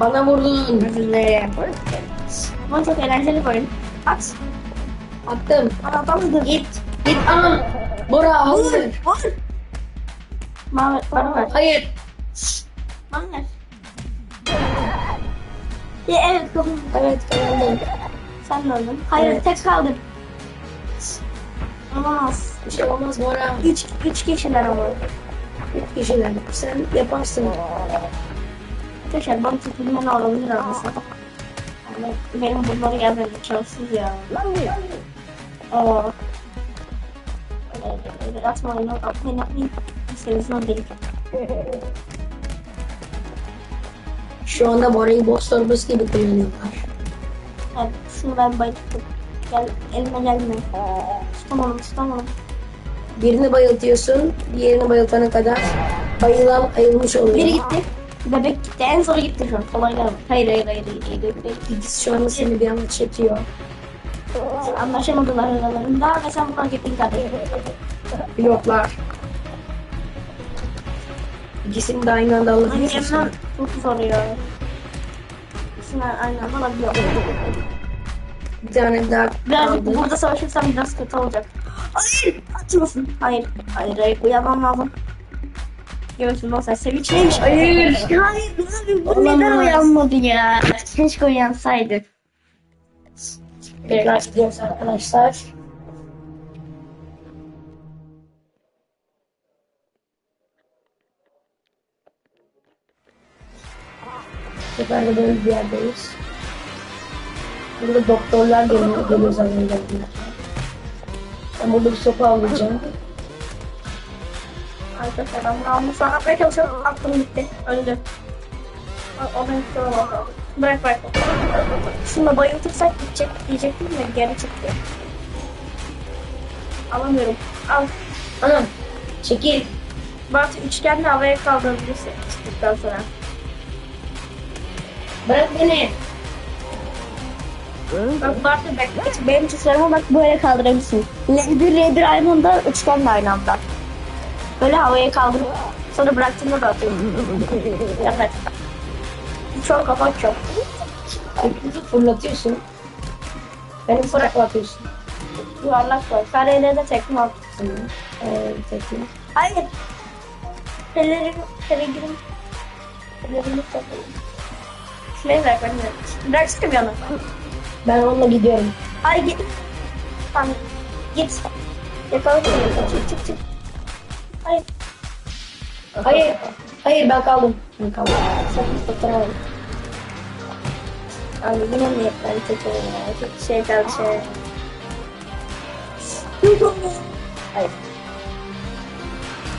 Bana vurdun. Dilerim. Ama çok eğlenceli bir oyun. At. Attım. Aa, atamadım. Git. Git anam. Bora Vur. hayır. Vur. Bana, bana ver. Hayır. Bana ver. Ya evet dokun. Evet kazandım. Sen de öldün. Hayır Evet. tek kaldın. Olamaz. Bir şey olmaz Bora. Üç, üç kişiler ama. Üç kişiler. Sen yaparsın. Arkadaşlar bana tutulmalı olabilir aslında. Yani benim bunları gelmedi imkansız ya. Aa. Öyle atmayın, atmayın, atmayın. Sevizden değil. Şu anda Bora'yı boss torbası gibi kullanıyorlar. Evet, şunu ben bayılttım. Gel, elime gelme. Tutamadım, tutamadım. Birini bayıltıyorsun. Diğerini bayıltana kadar bayılan ayılmış oluyor. Biri gitti. Bebek gitti. En zoru gitti şu an. Kolay gelmedi. Hayır, hayır, hayır. hayır, hayır. İkisi şu anda seni bir anda çekiyor. Anlaşamadılar aralarında ve sen buradan gittin kardeşim. Bloklar. İkisini de aynı anda alabiliyorsun. Çok zor ya. İkisini aynı anda alabiliyor. Bir tane daha Birazcık kaldı. burada savaşırsam biraz kötü olacak. Hayır! Açmasın. Hayır. Hayır, hayır. Uyanmam lazım. Görsün o sen sevinçliymiş. Hayır. Hayır. Bu neden uyanmadı ya? Keşke uyansaydı. Tekrar gidiyoruz arkadaşlar. De böyle bir yerdeyiz. Burada doktorlar geliyor, geliyor geldiler. Ben burada bir sopa alacağım. Arkadaşlar ben bunu almış sonra atmaya çalışıyorum. Aklım gitti. Öldü. O, o benim sonra bakalım. Bırak bırak. Şunu bayıltırsak gidecek diyecektim de geri çıktı. Alamıyorum. Al. Anam, çekil. Bart üçgenle havaya kaldırabilirsin çıktıktan sonra. Bırak beni. Bak Bart'ı bekle. Benim tuşlarıma bak böyle kaldırabilirsin. L1, L1 aynı anda, üçgenle aynı anda. Böyle havaya kaldırıp sonra bıraktığında da atıyorum. evet. Çok kapat çok. Öküzü fırlatıyorsun. Beni fırlatıyorsun. Yuvarlak var. Kareyle de tekme atırsın. Ee, tekme. Hayır. Ellerim, ellerim, ellerimi takayım. Şuraya bırak ben de. Bıraksana bir yana. Ben onunla gidiyorum. Ay git. Tamam. Git. Yakala. Çık çık çık. Hayır. Hayır, ben kaldım. Ben kaldım. Sakın tutturamadım. Abi yine mi yapmayı tutuyorum ya? Çok şey kaldı şey. Hayır.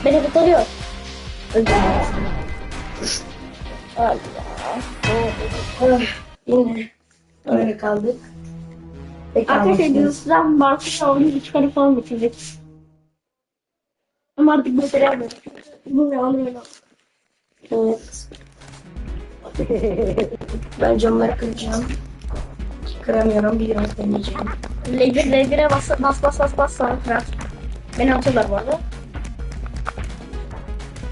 Beni kurtarıyor. Öldüm. Ya. Yine öyle kaldık. Arkadaşlar. Yunus'dan Markus Avlu'yu çıkarıp falan bitirdik. Ama artık. Bu ne oluyor? Evet. ben camları kıracağım. Kıramıyorum, biraz deneyeceğim. L1 L1'e bas bas bas bas bas sonra kırar. Beni atıyorlar bu arada.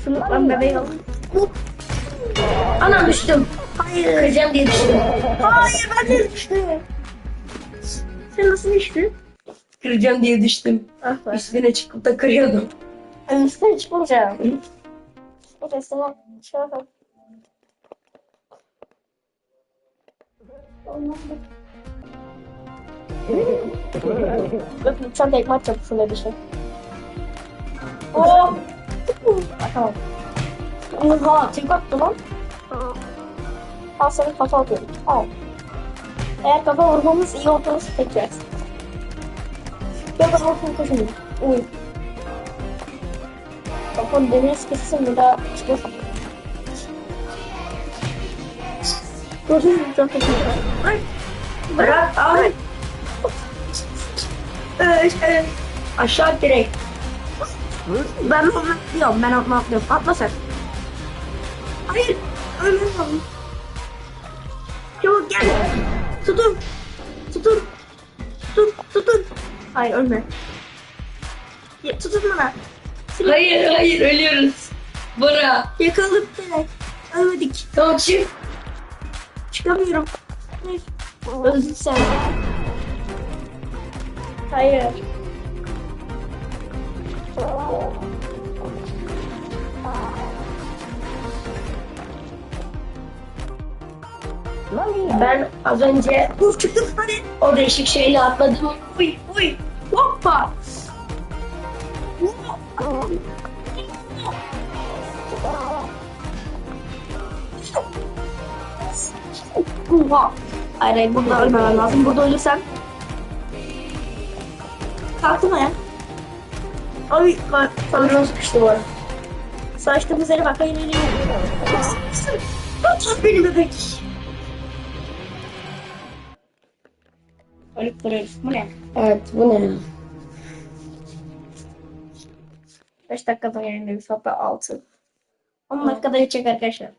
Şunu ben bebeği alayım. Anam düştüm. Hayır. Kıracağım diye düştüm. Hayır ben de düştüm. Sen nasıl düştün? Kıracağım diye düştüm. Ah. Üstüne çıkıp da kırıyordum. Üstüne çıkmayacağım. O üstüne şey yapalım. Bakın sen tekme atacak şöyle bir şey. Oo. Ah, Tamam. Oha tek attı lan. Al sana kafa atıyorum. Al. Eğer kafa vurmamız iyi olursa tek yersin. Ya da vursun koşun. Uy. Kafanı demir sıkışsın bir daha çıkıyorsun. Koşun çok kötü. Ay. Bırak, ay. Ee, şey, Aşağı direkt. Ben onu atlıyorum. Ben onu atlıyorum. Atla sen. Hayır. Ölmüyorum. Çabuk gel. Tutun. Tutun. Tutun. Tutun. Hayır ölme. Tutun bana. Seni Hayır, hayır, ölüyoruz. Bora. yakaladık beni. Ölmedik. Tamam çık. Çıkamıyorum. Hayır. Öldün sen. Hayır. Ben az önce Uf çıktım hadi. o değişik şeyle atladım. Uy uy. Hoppa. Oha. Hayır hayır burada ölmemem lazım. Burada ölürsem. Kalktım ayağa. Ay bak. Sanırım sıkıştı bu arada. Saçtığımız yere bak. Hayır hayır hayır. Tut beni bebek. Ölüp duruyoruz. Bu ne? Evet bu ne? 5 dakikada yayınlıyoruz. Hatta 6. 10 dakikada geçecek arkadaşlar.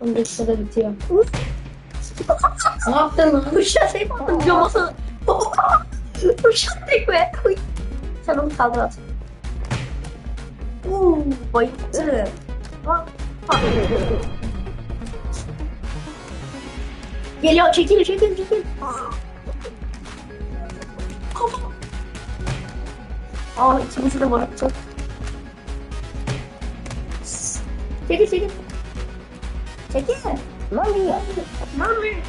10 dakikada bitiyor. Ne yaptın lan? Uşağı şey yaptım caması. Uşağı tekme. Sen onu kaldır at. Uuu bayıldı. Geliyor çekil çekil çekil. Aa ikimizi de bıraktı. Çekil çekil. Çekil. Mami. Mami.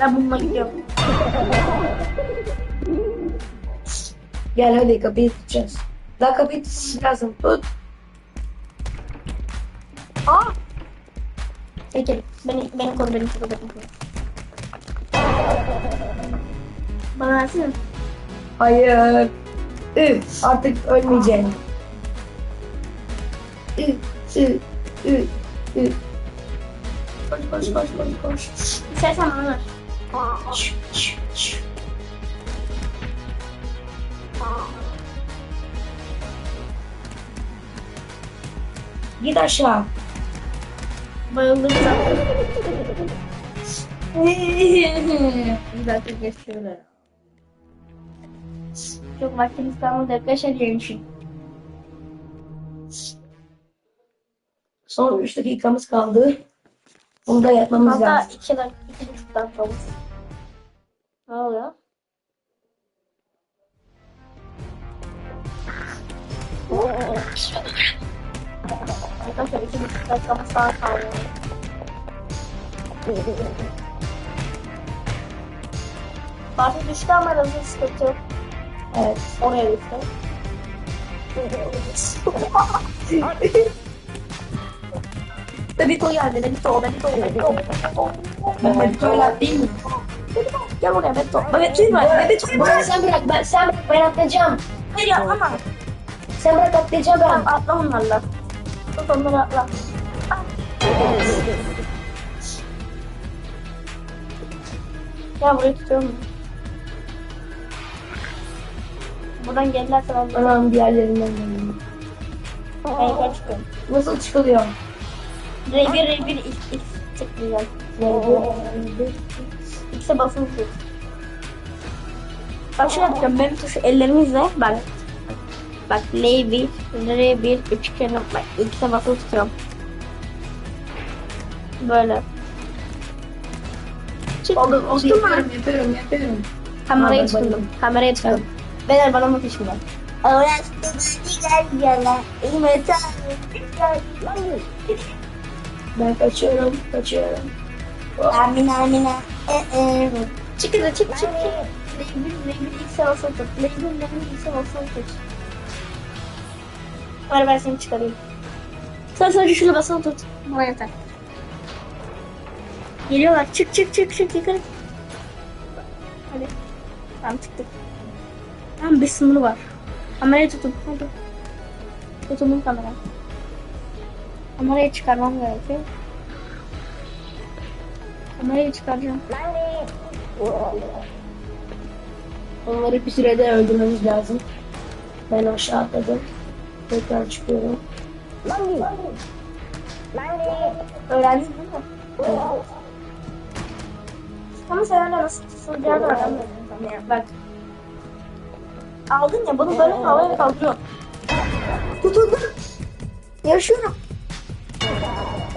Ben bununla gidiyorum. Gel hadi kapıyı tutacağız. Daha kapıyı tutacağız lazım. Tut. Aa! Çekil. Beni, beni koru, beni koru, beni koru. Bana versene. Hayır. Üf, artık ölmeyeceğim. Üf, üf, üf, üf. Koş, koş, koş, koş, koş. İstersen şş. Git aşağı. Bayıldım zaten. Bir dakika geçiyor. Çok vaktimiz kalmadı arkadaşlar yayın için. Son 3 dakikamız kaldı. Bunu da yapmamız Hatta lazım. iki dakika, iki buçuk dakikamız. Ne oluyor? Arkadaşlar dakikamız daha kalıyor. Düştü ama aramızda sıkıntı yok. Evet. Oraya düştü. Bebito geldi, Bebito, Bebito, Bebito. Mehmet öyle değil mi? Gel buraya Bebito. Bebito'yu ver, Bebito'yu Bana ver. sen bırak, ben, sen bırak, ben atlayacağım. Hayır atlama. Sen bırak ben. Buradan gelirlerse ben ben Anam diğerlerinden geliyor. yukarı çıkıyorum. Nasıl çıkılıyor? R1 R1 X X tıklayacağım. Neydi? X'e basılı tut. Bak şöyle yapacağım. Benim tuşu ellerimizle bak. Bak L1, R1, üçgeni bak X'e basılı tutuyorum. Böyle. Çık. Oldu. Çıktın mı? Yapıyorum, yapıyorum, yapıyorum. Kameraya Ha, bak, bak. tıkladım. Kameraya tıkladım. Beyler bana bakın şimdi. Ben kaçıyorum, kaçıyorum. Amina amina. Çık hadi çık çık çık. Label label X'e basılı tut. Label label X'e basılı tut. Ver ben seni çıkarayım. Sen sadece şunu basılı tut. Bana yeter. Geliyorlar. Çık çık çık çık yukarı. Hadi. Tamam çıktık. Tamam bir sınırı var. Kamerayı tutun. Hadi. Tutunun kamerayı. Kamerayı çıkarmam gerekiyor. Kamerayı çıkaracağım. Onları bir sürede öldürmemiz lazım. Ben aşağı atladım. Tekrar çıkıyorum. Öğrendin değil mi? Evet. Ama sen öyle nasıl tutulacağını öğrenmedin. Bak. Aldın ya bunu böyle havaya kaldırıyor. Tutundum. Yaşıyorum.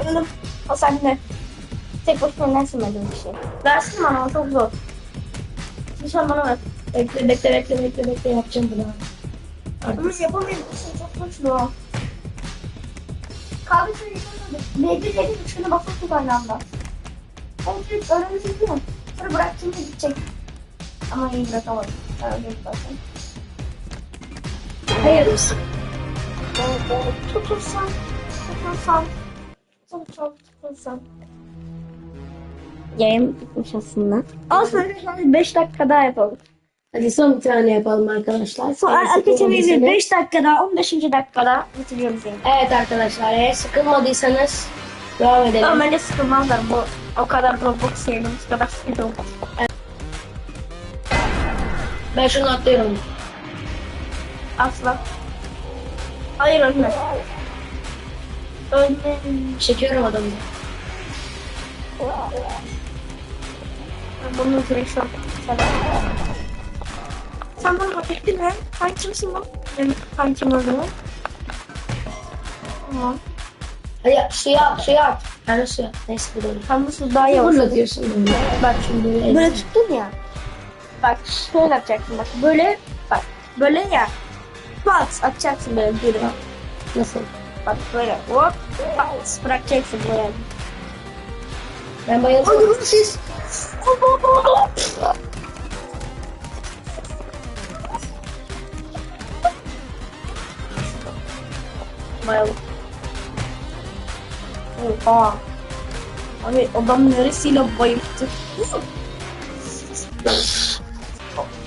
Öldüm. O sende. Tek başına nasıl böyle bir şey? Versin bana o çok zor. Lütfen bana ver. Bekle bekle bekle bekle bekle yapacağım bunu. Ama yapamıyorum. Bir şey çok güçlü o. Kahve suyu yapamadım. Neydi neydi üçgüne basmıştık aynı anda. Ben direkt değil mi? Sonra bıraktım da gidecek. Ama iyi bırakamadım. Öyle zaten. Hayır mısın? Tutursan. Tutursan. Tutursan. Tutursan. Yayın bitmiş aslında. Olsun arkadaşlar 5 dakika daha yapalım. Hadi son bir tane yapalım arkadaşlar. Sonra arkadaşlar sıkılmadıysanız- 5 dakikada 15. dakikada bitiriyoruz yayını. Evet arkadaşlar eğer sıkılmadıysanız devam edelim. Ama bence sıkılmazlar bu. O kadar Roblox yayınımız kadar sıkıntı olmaz. Ben şunu atlıyorum. Asla. Hayır ölme. Ölme. Çekiyorum adamı. Bunu direkt. Sen, sen bana hak ettin ha? Sen kimsin lan? Benim kankim öldü mü? Tamam. Hadi suya at suya at. Yani suya. Neyse bu olur. Sen nasıl daha iyi olsun? Fırlatıyorsun bunu. Bak şimdi böyle. Böyle tuttun ya. Bak şöyle yapacaksın bak. Böyle bak. Böyle ya. Bak atacaksın böyle geri. Nasıl? Bak böyle hop. Bak bırakacaksın böyle. Ben bayıldım. siz. Bayıldım. Oha. Abi adam neresiyle bayılttı?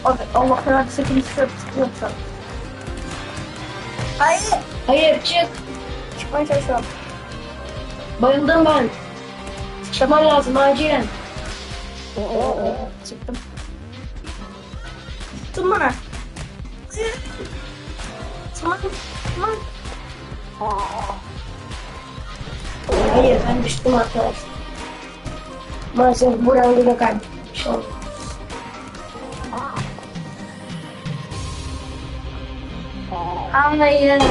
Abi Allah herhalde sakın şöyle tutuyor şu an. Hayır. Hayır çık. Çıkmaya çalışıyorum. Bayıldım ben. Çıkman lazım acilen. Çıktım. Tutun bana. Tamam. Tamam. Hayır ben düştüm arkadaşlar. Maalesef bu randı da kaybetmiş oldum. Hayır.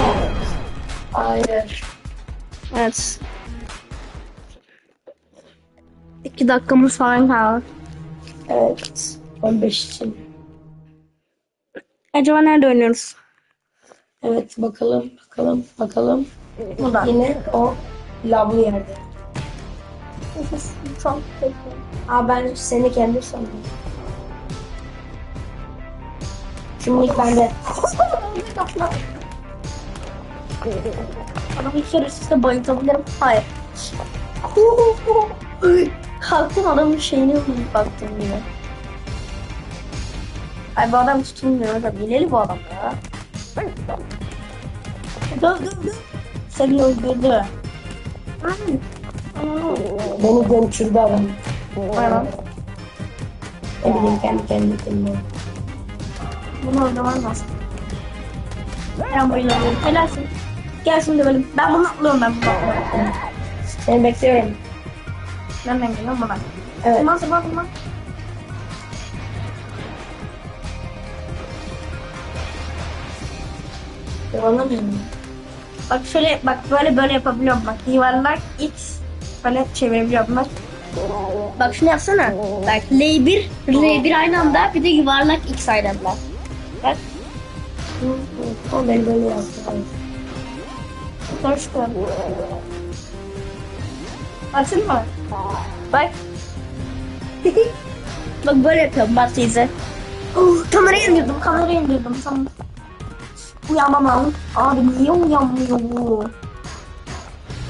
Hayır. Evet. İki dakikamız falan kaldı. Evet. 15 için. Acaba nerede oynuyoruz? Evet bakalım bakalım bakalım. Burada. Yine o lavlı yerde. Çok kötü. Aa ben seni kendi sandım. Şimdilik bende. Adamı şerefsizle bayıltabilirim. Hayır. Kalktım adamın şeyini baktım gibi. Ay bu adam tutulmuyor adam. İleri bu adam ya. Dur dur dur. Seni öldürdü. Beni gömçürdü adam. Aynen. Ne bileyim kendi kendime kendime. Bunu öldürmem lazım. Ben bayılıyorum. Helalsin. Gel şimdi benim. Ben bunu atlıyorum ben bunu atlıyorum. Seni bekliyorum. Ben ben geliyorum buna. Evet. Tamam sabah tamam. Anlamıyorum. Bak şöyle bak böyle böyle yapabiliyorum bak yuvarlak x böyle çevirebiliyorum bak. Bak şunu yapsana. Bak L1 R1 aynı anda bir de yuvarlak x aynı anda. Bak. O beni böyle yaptı. Kadar. Baksana mı? Bak. bak böyle yapıyorum bak teyze. Oh, kamerayı indirdim kamerayı indirdim. Uyanmam lazım. Abi niye uyanmıyor bu?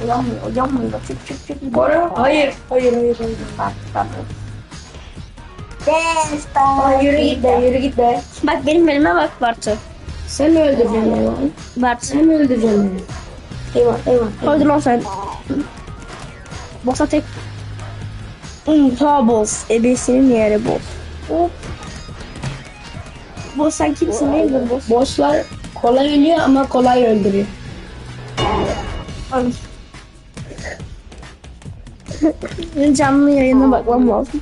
Uyanmıyor uyanmıyor. Çık çık çık. Bora? Hayır. Hayır hayır hayır. Bak bak. Desta. Aa, yürü git be yürü git be. Bak benim elime bak Bartu. Sen mi öldüreceksin beni? Bartu. Sen mi öldüreceksin beni? Eyvah eyvah. Öldür lan sen. Boss'a tek. Hmm, ta boss. Ebesinin yeri boss. Hop. Boss sen kimsin neydi boss? Bosslar kolay ölüyor ama kolay öldürüyor. Canlı yayına bakmam lazım.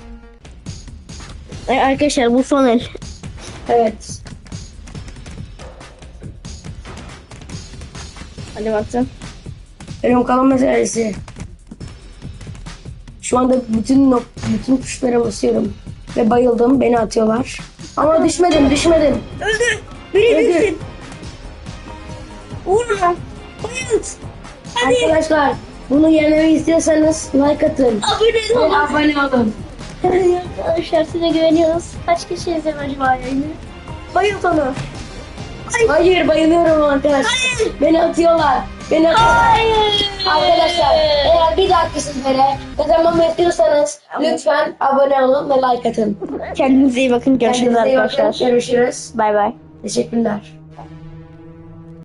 Arkadaşlar bu son el. Evet. Bakalım. Benim kalın meselesi. Şu anda bütün bütün tuşlara basıyorum. Ve bayıldım. Beni atıyorlar. Ama düşmedim, düşmedim. Öldü. Biri Öldü. düşsün. Vurma. Bayılt. Hadi. Arkadaşlar bunu yenmeyi istiyorsanız like atın. Abone Ve olun. abone olun. Arkadaşlar size güveniyoruz. Kaç kişi izliyor acaba yayını? Bayılt onu. Hayır bayılıyorum arkadaşlar. Hayır. Beni atıyorlar. Beni atıyorlar. Hayır. Arkadaşlar eğer bir dahaki sefere kazanmamı istiyorsanız lütfen abone olun ve like atın. Kendinize iyi bakın. Görüşürüz Kendinize iyi bakın. arkadaşlar. Görüşürüz. Bay bay. Teşekkürler.